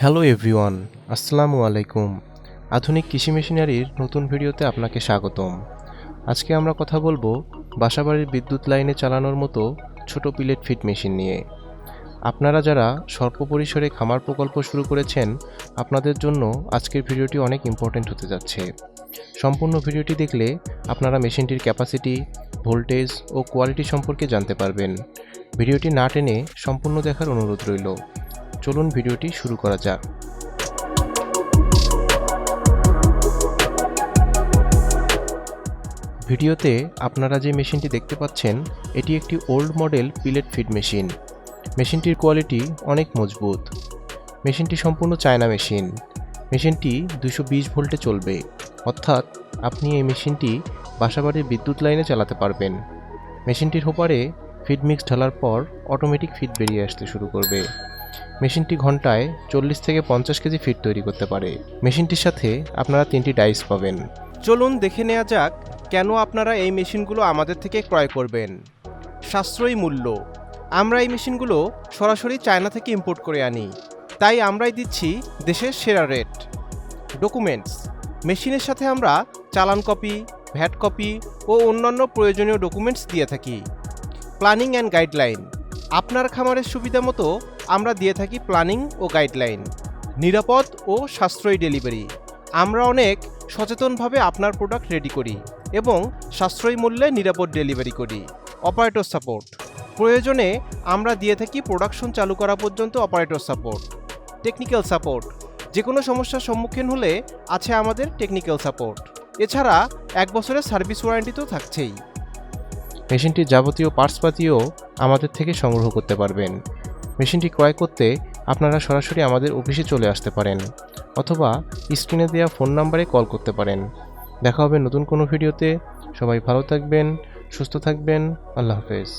Hello everyone আসসালামু আলাইকুম। আধুনিক কৃষি মেশিনারির নতুন ভিডিওতে আপনাকে স্বাগতম। আজকে আমরা কথা বলব বাসাবাড়ির বিদ্যুৎ লাইনে চালানোর মতো ছোট পিলেট ফিট মেশিন নিয়ে। আপনারা যারা স্বল্প পরিসরে খামার প্রকল্প শুরু করেছেন, আপনাদের জন্য আজকের ভিডিওটি অনেক ইম্পর্ট্যান্ট হতে যাচ্ছে। সম্পূর্ণ ভিডিওটি দেখলে আপনারা মেশিনটির ক্যাপাসিটি ভোল্টেজ ও কোয়ালিটি সম্পর্কে জানতে পারবেন। ভিডিওটি না টেনে সম্পূর্ণ দেখার অনুরোধ রইল। চলুন ভিডিওটি শুরু করা যাক। ভিডিওতে আপনারা যে মেশিনটি দেখতে পাচ্ছেন, এটি একটি old model pellet feed machine. মেশিনটির quality অনেক মজবুত। মেশিনটি সম্পূর্ণ চায়না মেশিন। মেশিনটি দুশো বিশ ভোল্টে চলবে। অর্থাৎ আপনি এই মেশিনটি বাসাবাড়ির বিদ্যুৎ লাইনে চালাতে পারবেন। মেশিনটির হোপারে ফিড মিক্স ঢালার পর অটোমেটিক ফিড বেরিয়ে আসতে শুরু করবে। মেশিনটি ঘন্টায় চল্লিশ থেকে পঞ্চাশ কেজি ফিট তৈরি করতে পারে। মেশিনটির সাথে আপনারা তিনটি ডাইস পাবেন। চলুন দেখে নেওয়া যাক কেন আপনারা এই মেশিনগুলো আমাদের থেকে ক্রয় করবেন। সাশ্রয়ী মূল্য। আমরা এই মেশিনগুলো সরাসরি চায়না থেকে ইম্পোর্ট করে আনি। তাই আমরাই দিচ্ছি দেশের সেরা রেট। ডকুমেন্টস। মেশিনের সাথে আমরা চালান কপি, ভ্যাট কপি ও অন্যান্য প্রয়োজনীয় ডকুমেন্টস দিয়ে থাকি। Planning and guideline. আপনার খামারের সুবিধা মতো আমরা দিয়ে থাকি প্ল্যানিং ও গাইডলাইন নিরাপদ ও সাশ্রয়ী ডেলিভারি আমরা অনেক সচেতনভাবে আপনার প্রোডাক্ট রেডি করি এবং সাশ্রয়ী মূল্যে নিরাপদ ডেলিভারি করি। অপারেটর সাপোর্ট প্রয়োজনে আমরা দিয়ে থাকি প্রোডাকশন চালু করা পর্যন্ত অপারেটর সাপোর্ট টেকনিক্যাল সাপোর্ট যে কোনো সমস্যার সম্মুখীন হলে আছে আমাদের টেকনিক্যাল সাপোর্ট এছাড়া এক বছরের সার্ভিস ওয়ারেন্টি তো থাকছেই। মেশিনটির যাবতীয় পার্টসপাতিও আমাদের থেকে সংগ্রহ করতে পারবেন। মেশিনটি ক্রয় করতে আপনারা সরাসরি আমাদের অফিসে চলে আসতে পারেন অথবা স্ক্রিনে দেওয়া ফোন নাম্বারে কল করতে পারেন। দেখা হবে নতুন কোনো ভিডিওতে। সবাই ভালো থাকবেন, সুস্থ থাকবেন। আল্লাহ হাফেজ।